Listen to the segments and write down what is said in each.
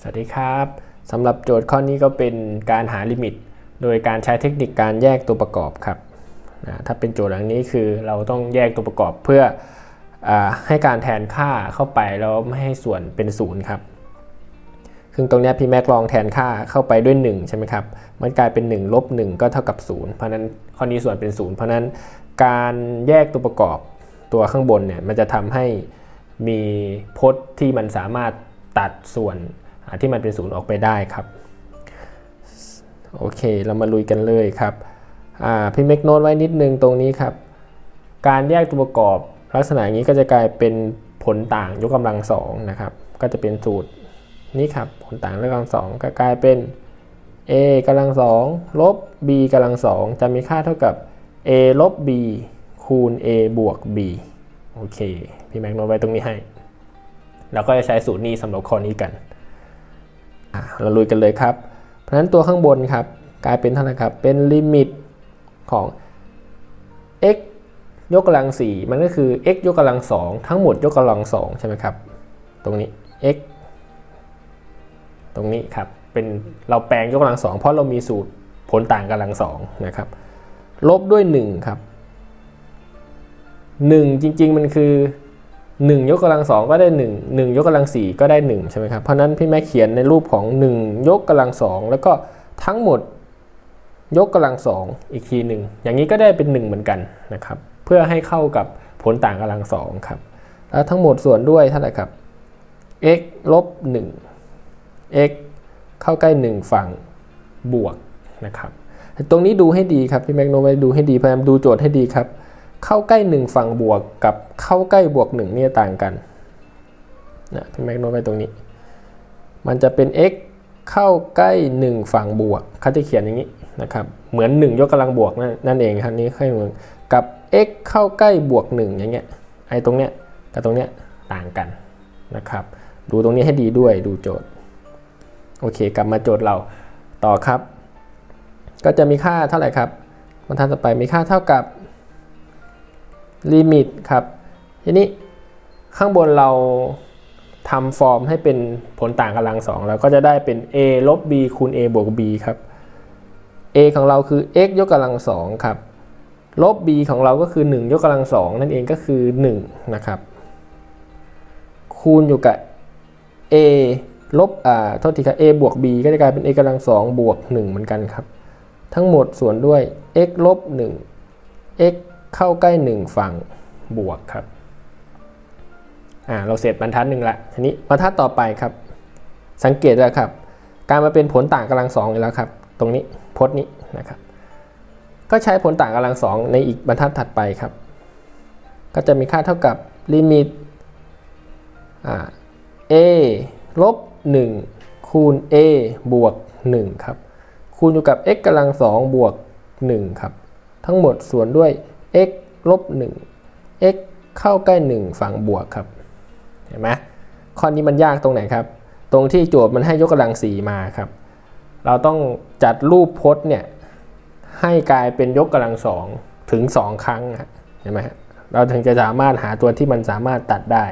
สวัสดีครับสำหรับโจทย์ข้อนี้ก็เป็นการหาลิมิต โดยการใช้เทคนิคการแยกตัวประกอบครับนะถ้าเป็นโจทย์อย่างนี้คือเราต้องแยกตัวประกอบเพื่ออให้การแทนค่าเข้าไปแล้วไม่ให้ส่วนเป็นศูนย์ครับซึ่งตรงนี้พี่แม็กลองแทนค่าเข้าไปด้วย 1 ใช่ไหมครับ มันกลายเป็น1ลบ1ก็เท่ากับ 0 เพราะนั้นข้อนี้ส่วนเป็น 0 เพราะนั้นการแยกตัวประกอบตัวข้างบนเนี่ยมันจะทำให้มีพจน์ที่มันสามารถตัดส่วน ที่มันเป็นศูนย์ออกไปได้ครับโอเค เรามาลุยกันเลยครับพี่เมกโน้ตไว้นิดนึงตรงนี้ครับ การแยกตัวประกอบลักษณะนี้ก็จะกลายเป็นผลต่างยกกำลังสองนะครับ ก็จะเป็นสูตรนี้ครับผลต่างยกกำลังสองก็กลายเป็น a กำลังสองลบ b กำลังสองจะมีค่าเท่ากับ a ลบ b คูณ a บวก b โอเค พี่แม็กโน้ตไว้ตรงนี้ให้เราก็จะใช้สูตรนี้สำหรับข้อนี้กัน อะเราลุยกันเลยครับ เพราะฉะนั้นตัวข้างบนครับกลายเป็นเท่าไหร่ครับ เป็นลิมิตของ x ยกกำลัง 4 มันก็คือ x ยกกำลัง 2 ทั้งหมดยกกำลัง 2 ใช่ไหมครับ ตรงนี้ x ตรงนี้ครับ เป็นเราแปลงยกกำลัง 2 เพราะเรามีสูตรผลต่างกำลัง 2 นะครับ ลบด้วย 1 ครับ 1 จริง ๆ มันคือ 1 ยกกำลัง2ก็ได้ 1 1 ยกกำลัง4ก็ได้ 1 ใช่ไหมครับ เพราะนั้นพี่แม่เขียนในรูปของ 1 ยกกำลัง2แล้วก็ทั้งหมดยกกำลัง2อีกทีหนึ่งอย่างนี้ก็ได้เป็น 1 เหมือนกันนะครับ เพื่อให้เข้ากับผลต่างกำลัง2ครับแล้วทั้งหมดส่วนด้วยเท่าไหร่ครับ x ลบ1 x เข้าใกล้ 1 ฝั่งบวกนะครับ ตรงนี้ดูให้ดีครับพี่แม็กโนไว้ดูให้ดีพยายามดูโจทย์ให้ดีครับ เข้าใกล้ 1 ฝั่งบวกกับเข้าใกล้บวก1เนี่ยต่างกันนะพี่แม็กโนไว้ตรงนี้ มันจะเป็น x เข้าใกล้ 1 ฝั่งบวกเขาจะเขียนอย่างนี้นะครับเหมือน 1 ยกกำลังบวกนั่นนั่นเองครับนี้ค่อยเหมือนกับ x เข้าใกล้บวก 1 อย่างเงี้ยไอ้ตรงเนี้ยกับตรงเนี้ยต่างกันนะครับ ดูตรงนี้ให้ดีด้วยดูโจทย์โอเค กลับมาโจทย์เราต่อครับ ก็จะมีค่าเท่าไหร่ครับบรรทัดต่อไปมีค่าเท่ากับ ลิมิตครับ ทีนี้ข้างบนเราทำฟอร์มให้เป็นผลต่างกำลังสองเราก็จะได้เป็น a ลบ b คูณ a บวก b ครับ a ของเราคือ x ยกกำลังสองครับ ลบ b ของเราก็คือ 1 ยกกำลังสองนั่นเองก็คือ 1 นะครับ คูณอยู่กับ a ลบอ่าโทษทีครับ a บวก b ก็จะกลายเป็น a กำลังสองบวก 1 เหมือนกันครับ ทั้งหมดส่วนด้วย x ลบ 1 x เข้าใกล้ 1 ฝั่งบวกครับอ่าเราเสร็จบรรทัดหนึ่งละทีนี้บรรทัดต่อไปครับ สังเกตแล้วครับ การมาเป็นผลต่างกำลังสองอีกแล้วครับ ตรงนี้พจน์นี้นะครับ ก็ใช้ผลต่างกำลังสองในอีกบรรทัดถัดไปครับ ก็จะมีค่าเท่ากับลิมิตอ่า a ลบ1คูณ a บวก1ครับคูณอยู่กับ x กำลัง2บวก1ครับ ทั้งหมดส่วนด้วย x ลบ1 x เข้าใกล้ 1 ฝั่งบวกครับ เห็นไหมข้อนี้มันยากตรงไหนครับ ตรงที่โจทย์มันให้ยกกำลัง4มาครับ เราต้องจัดรูปพจน์เนี่ยให้กลายเป็นยกกำลัง2ถึง 2 ครั้งเห็นไหมเราถึงจะสามารถหาตัวที่มันสามารถตัดได้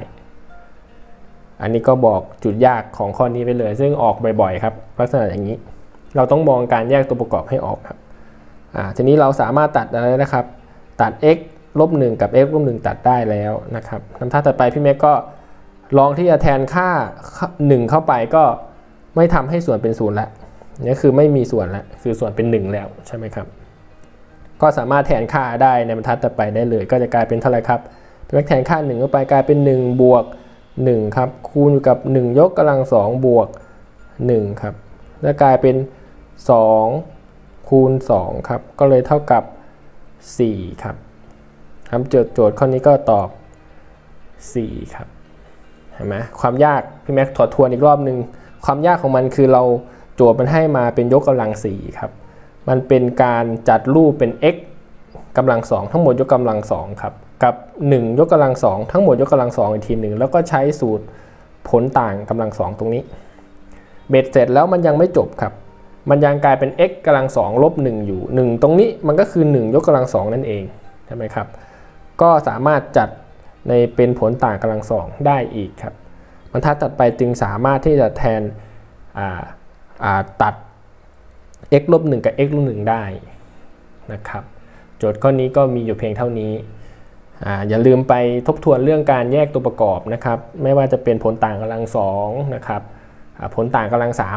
อันนี้ก็บอกจุดยากของข้อนี้ไปเลย ซึ่งออกบ่อยๆครับ ลักษณะอย่างนี้ เราต้องมองการแยกตัวประกอบให้ออกครับทีนี้เราสามารถตัดอะไรนะครับ ตัด x ลบ1กับ x ลบ1ตัดได้แล้วนะครับน้ำท่าต่อไปพี่เมฆก็ลองที่จะแทนค่า 1 เข้าไปก็ไม่ทำให้ส่วนเป็นศูนย์ละนี่คือไม่มีส่วนละคือส่วนเป็น 1 แล้วใช่ไหมครับ ก็สามารถแทนค่าได้ในบรรทัดต่อไปได้เลย ก็จะกลายเป็นเท่าไหร่ครับพี่เมฆแทนค่า 1 เข้าไปกลายเป็น 1 บวก1ครับคูณกับ 1 ยกกำลัง 2 บวก1ครับแล้วกลายเป็น 2 คูณ2ครับก็เลยเท่ากับ 4 ครับทำโจทย์โจทย์ข้อนี้ก็ตอบ 4 ครับเห็นไหมความยากพี่แม็กถอดทวนอีกรอบหนึ่งความยากของมันคือเราโจทย์มันให้มาเป็นยกกำลัง 4 ครับ มันเป็นการจัดรูปเป็น x กำลัง 2 ทั้งหมดยกกำลัง 2 ครับ กับ 1 ยกกำลัง 2 ทั้งหมดยกกำลัง 2 อีกทีหนึ่งแล้วก็ใช้สูตรผลต่างกำลัง 2 ตรงนี้ เบ็ดเสร็จแล้วมันยังไม่จบครับ มันยังกลายเป็น x กำลัง2ลบ1อยู่ 1 ตรงนี้มันก็คือ 1 ยกกำลัง2นั่นเองใช่ไหมครับ ก็สามารถจัดในเป็นผลต่างกำลัง2ได้อีกครับบรรทัดตัดไปจึงสามารถที่จะแทนตัด x ลบ1กับ x ลบ1ได้นะครับ โจทย์ข้อนี้ก็มีอยู่เพียงเท่านี้ออย่าลืมไปทบทวนเรื่องการแยกตัวประกอบนะครับ ไม่ว่าจะเป็นผลต่างกำลังสองนะครับผลต่างกำลังสาม